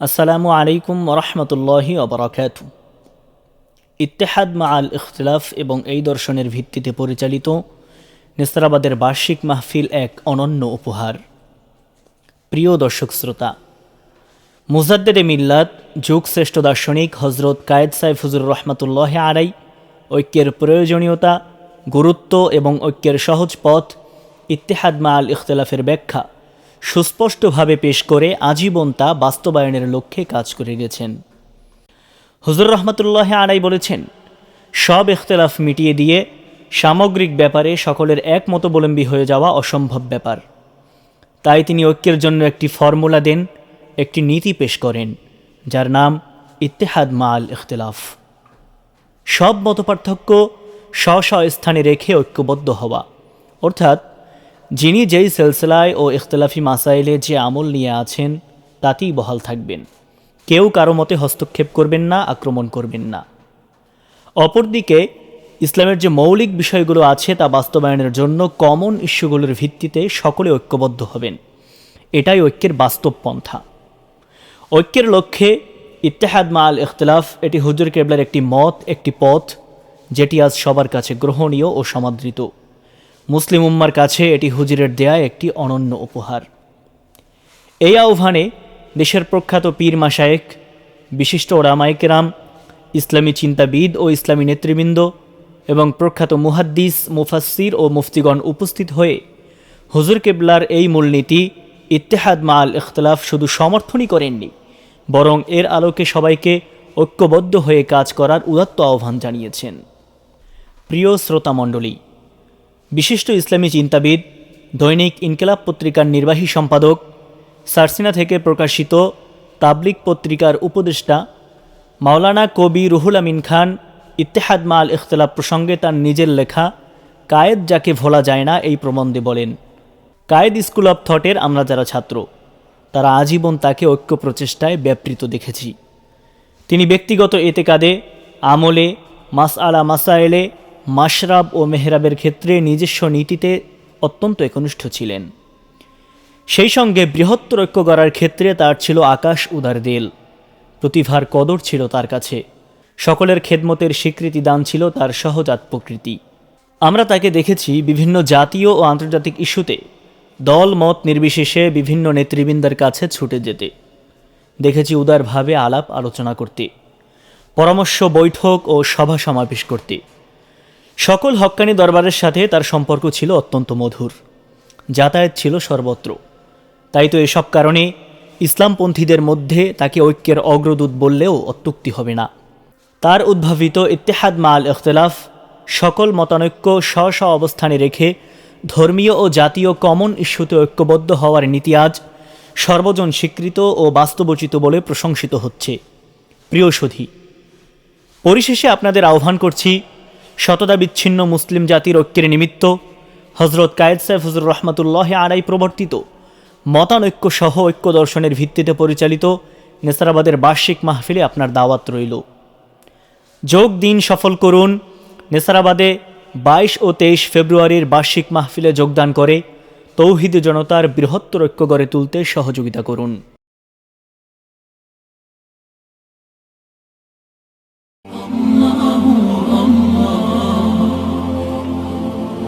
আসসালামু আলাইকুম ওরহমতুল্লাহি অবরাকাত ইত্তেহাদ মা আল ইখতলাফ এবং এই দর্শনের ভিত্তিতে পরিচালিত নেসরাবাদের বার্ষিক মাহফিল এক অনন্য উপহার। প্রিয় দর্শক শ্রোতা, মুজাদ্দেদে মিল্লাত শ্রেষ্ঠ দার্শনিক হজরত কায়েদ সাইফ হুজুর রহমতুল্লাহ আড়াই ঐক্যের প্রয়োজনীয়তা, গুরুত্ব এবং ঐক্যের সহজ পথ ইত্তেহাদ মা আল ইখতলাফের ব্যাখ্যা। সুস্পষ্টভাবে পেশ করে আজীবন তা বাস্তবায়নের লক্ষ্যে কাজ করে গেছেন। হুজুর রহমতুল্লাহ আড়াই বলেছেন, সব ইখতলাফ মিটিয়ে দিয়ে সামগ্রিক ব্যাপারে সকলের এক একমতবলম্বী হয়ে যাওয়া অসম্ভব ব্যাপার। তাই তিনি ঐক্যের জন্য একটি ফর্মুলা দেন, একটি নীতি পেশ করেন, যার নাম ইত্তেহাদ মা আল ইখতলাফ সব মতপার্থক্য স্ব স্ব স্থানে রেখে ঐক্যবদ্ধ হওয়া, অর্থাৎ যিনি যেই সিলসিলায় ও ইখতলাফি মাসাইলে যে আমল নিয়ে আছেন, তাতেই বহাল থাকবেন। কেউ কারও মতে হস্তক্ষেপ করবেন না, আক্রমণ করবেন না। অপরদিকে, ইসলামের যে মৌলিক বিষয়গুলো আছে তা বাস্তবায়নের জন্য কমন ইস্যুগুলোর ভিত্তিতে সকলে ঐক্যবদ্ধ হবেন। এটাই ঐক্যের বাস্তব পন্থা। ঐক্যের লক্ষ্যে ইত্তেহাদ মা আল ইখতলাফ, এটি হুজুর কেবলার একটি মত, একটি পথ, যেটি আজ সবার কাছে গ্রহণীয় ও সমাদৃত। মুসলিম উম্মার কাছে এটি হুজুরের দেয়া একটি অনন্য উপহার। এই আহ্বানে দেশের প্রখ্যাত পীর মাসায়েক বিশিষ্ট ওরামাইকেরাম ইসলামী চিন্তাবিদ ও ইসলামী নেতৃবৃন্দ এবং প্রখ্যাত মুহাদ্দিস মুফাসির ও মুফতিগণ উপস্থিত হয়ে হুজুর কেবলার এই মূলনীতি ইত্তেহাদ মা আল ইখতলাফ শুধু সমর্থনই করেননি, বরং এর আলোকে সবাইকে ঐক্যবদ্ধ হয়ে কাজ করার উদাত্ত আহ্বান জানিয়েছেন। প্রিয় শ্রোতামণ্ডলী বিশিষ্ট ইসলামী চিন্তাবিদ, দৈনিক ইনকেলাব পত্রিকার নির্বাহী সম্পাদক, সারসিনা থেকে প্রকাশিত তাবলিক পত্রিকার উপদেষ্টা, মাওলানা কবি রুহুল আমিন খান, ইত্তেহাদ মা আল ইখতলাফ প্রসঙ্গে তার নিজের লেখা, কায়েদ যাকে ভোলা যায় না এই প্রবন্ধে বলেন, কায়েদ স্কুল অব থটের আমরা যারা ছাত্র, তারা আজীবন তাকে ঐক্য প্রচেষ্টায় ব্যাপৃত দেখেছি। তিনি ব্যক্তিগত এতেকাদে আমলে মাস আলা মাসায়েলে মাশরাব ও মেহরাবের ক্ষেত্রে নিজস্ব নীতিতে অত্যন্ত একনিষ্ঠ ছিলেন। সেই সঙ্গে বৃহত্তর ঐক্য গড়ার ক্ষেত্রে তার ছিল আকাশ উদার দেল। প্রতিভার কদর ছিল তার কাছে। সকলের খেদমতের স্বীকৃতি দান ছিল তার সহজাত প্রকৃতি। আমরা তাকে দেখেছি বিভিন্ন জাতীয় ও আন্তর্জাতিক ইস্যুতে দল, মত নির্বিশেষে বিভিন্ন নেতৃবৃন্দের কাছে ছুটে যেতে। দেখেছি উদারভাবে আলাপ আলোচনা করতে, পরামর্শ, বৈঠক ও সভা সমাবেশ করতে। সকল হক্কানি দরবারের সাথে তার সম্পর্ক ছিল অত্যন্ত মধুর। যাতায়াত ছিল সর্বত্র। তাই তো এসব কারণে ইসলামপন্থীদের মধ্যে তাকে ঐক্যের অগ্রদূত বললেও অত্যুক্তি হবে না। তার উদ্ভাবিত ইত্তেহাদ মাল ইখতলাফ সকল মতানৈক্য স্ব স্ব অবস্থানে রেখে ধর্মীয় ও জাতীয় কমন ইস্যুতে ঐক্যবদ্ধ হওয়ার নীতি আজ সর্বজন স্বীকৃত ও বাস্তবোচিত বলে প্রশংসিত হচ্ছে। প্রিয় সধী, পরিশেষে আপনাদের আহ্বান করছি শতদা বিচ্ছিন্ন মুসলিম জাতির ঐক্যের নিমিত্ত হজরত কায়েদ সাহেব হজর রহমতুল্লাহ আড়াই প্রবর্তিত মতানৈক্য সহ ঐক্য দর্শনের ভিত্তিতে পরিচালিত নেসারাবাদের বার্ষিক মাহফিলে আপনার দাওয়াত রইল। যোগ দিন সফল করুন। নেসারাবাদে বাইশ ও তেইশ ফেব্রুয়ারির বার্ষিক মাহফিলে যোগদান করে তৌহিদ জনতার বৃহত্তর ঐক্য গড়ে তুলতে সহযোগিতা করুন।